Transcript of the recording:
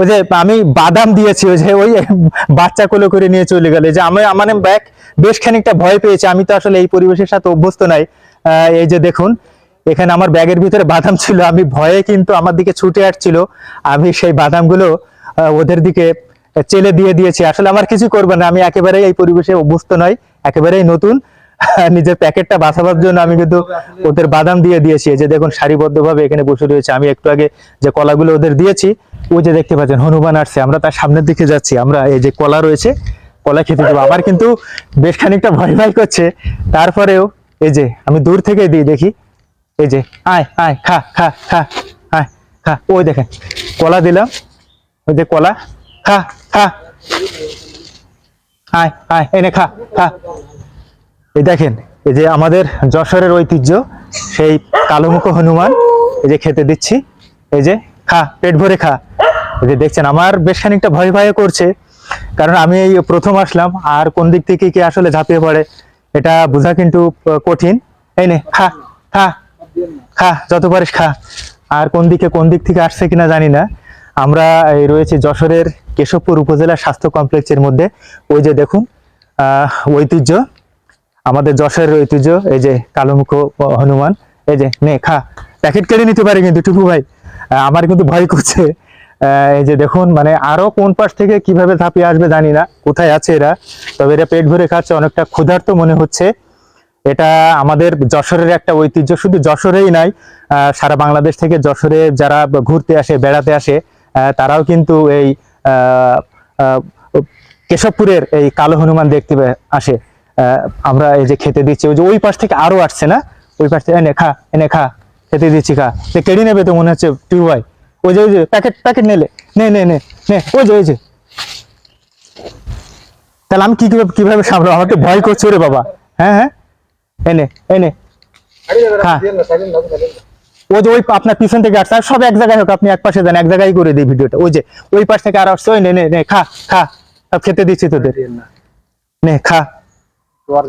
ওই যে আমি বাদাম দিয়েছি, ওই যে ওই বাচ্চা কোলে করে নিয়ে চলে গেলে। যে আমি মানে ব্যাগ বেশ খানিকটা ভয় পেয়েছি। আমি তো আসলে এই পরিবেশের সাথে অভ্যস্ত নাই। এই যে দেখুন, এখানে আমার ব্যাগের ভিতরে বাদাম ছিল। আমি ভয়ে কিন্তু আমার দিকে ছুটে আসছিল। আমি সেই বাদামগুলো ওদের দিকে চেলে দিয়ে দিয়েছি। আসলে আমার কিছু করবে না। আমি একেবারেই এই পরিবেশে অভ্যস্ত নয় একেবারেই নতুন। নিজের প্যাকেটটা বাঁচাবার জন্য আমি কিন্তু ওদের বাদাম দিয়ে দিয়েছি। যে দেখুন, সারিবদ্ধভাবে এখানে বসে রয়েছে। আমি একটু আগে যে কলাগুলো ওদের দিয়েছি, ওই যে দেখতে পাচ্ছেন, হনুমান আসছে। আমরা তার সামনের দিকে যাচ্ছি। আমরা এই যে কলা রয়েছে, কলা খেতে দেবো আমার কিন্তু বেশ খানিকটা ভয় ভয় করছে। তারপরেও এই যে আমি দূর থেকে দিই, দেখি। এই যে, আয় আয়, খা খা খা, আয়, খা। ওই দেখেন, কলা দিলাম। ওই যে কলা, খা খা। আয় আয়, এনে খা খা। এই দেখেন, এই যে আমাদের যশোরের ঐতিহ্য, সেই কালোমুখো হনুমান, এই যে খেতে দিচ্ছি। এই যে খা, পেট ভরে খা। এই যে দেখছেন, আমার বেশ খানিকটা ভয় ভয় করছে, কারণ আমি এই প্রথম আসলাম, আর কোন দিক থেকে কি আসলে ঝাঁপিয়ে পড়ে, এটা বোঝা কিন্তু কঠিন। এই নে, খা খা খা, যত পারিস খা। আর কোন দিকে, কোন দিক থেকে আসছে কিনা জানি না। আমরা এই রয়েছে যশোরের কেশবপুর উপজেলা স্বাস্থ্য কমপ্লেক্সের মধ্যে। ওই যে দেখুন, আহ, ঐতিহ্য। আমাদের যশোরের ঐতিহ্য, এই যে কালোমুখ হনুমান, এই যে নে, খা। প্যাকেট কেটে নিতে পারে কিন্তু টুকু ভাই। আমার কিন্তু ভয় করছে। এই যে দেখুন মানে আরও কোন পাশ থেকে কীভাবে ধাপিয়ে আসবে জানি না, কোথায় আছে এরা। তবে এরা পেট ভরে খাচ্ছে, অনেকটা ক্ষুধার্ত মনে হচ্ছে। এটা আমাদের যশোরের একটা ঐতিহ্য, শুধু যশোরেই নাই সারা বাংলাদেশ থেকে যশোরে যারা ঘুরতে আসে, বেড়াতে আসে তারাও কিন্তু এই কেশবপুরের এই কালো হনুমান দেখতে আসে। আমরা এই যে খেতে দিচ্ছি ওই যে ওই পাশ থেকে আরও আসছে না? ওই পাশ থেকে এনে খা এনে খা খেতে দিচ্ছি খা। কেড়ে নেবে তো মনে হচ্ছে ভাই। ওই যে ওই যে প্যাকেট প্যাকেট নেলে। নে নে নে নে ওই যে ওই যে। তাহলে আমি কি কীভাবে কীভাবে সামলাবো? আমার তো ভয় করছে রে বাবা। হ্যাঁ হ্যাঁ। এনে এনে। হ্যাঁ ওই যে ওই আপনার পিছন থেকে আসছে। সব এক জায়গায় হোক আপনি এক পাশে যান এক জায়গায় করে দিই ভিডিওটা। ওই যে ওই পাশ থেকে আর আসছে ওই নে নে নে খা খা। সব খেতে দিচ্ছি তোদের। নে খা। actuar